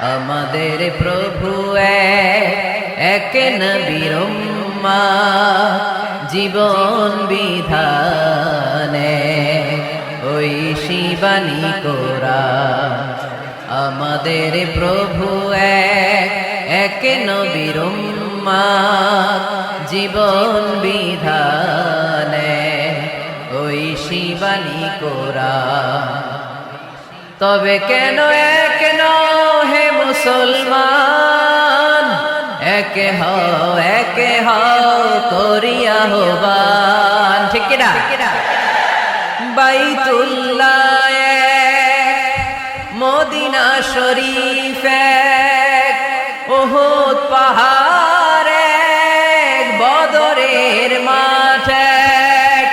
আমাদের প্রভু এক নবীর উম্মা, জীবন বিধানে। ওই শিবানী কোরা আমাদের প্রভু এক এক নবীর জীবন বিধানে। ওই শিবানী কোরা তবে কেন মুসলমান, একে হও একে হও করিয়া হবান ঠিক কিনা? বাইতুল্লাহ মদিনা শরীফ উহুদ পাহাড় বদরের মাঠ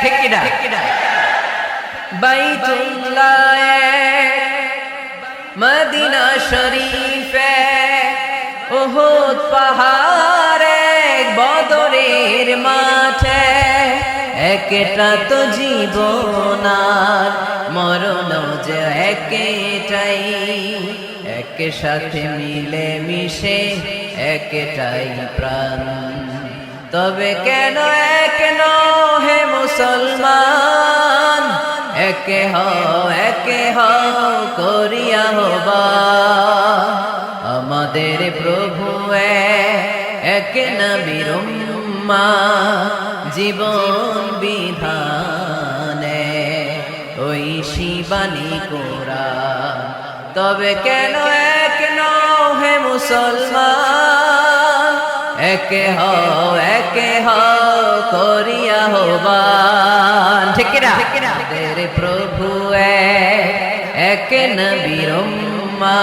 ঠিক কিনা? বাইতুল্লাহ মদিনা শরীফে উহুদ পাহাড়ে বদরের মাঠে। একটা তো জীবনার মরণ যে একটাই। এক সাথে মিলে মিশে একটাই প্রাণ। তবে কেন এক হে মুসলমান? একে হ একে হ করিয়া হবা আমাদের প্রভু এক নবীর জীবন বিধানে। ওই শিবানী কোরা তবে কেন এক হে মুসলমান? একে হও একে হও করিয়া হবান ঠিক কিনা? আমাদের প্রভু এক নবীর উম্মা,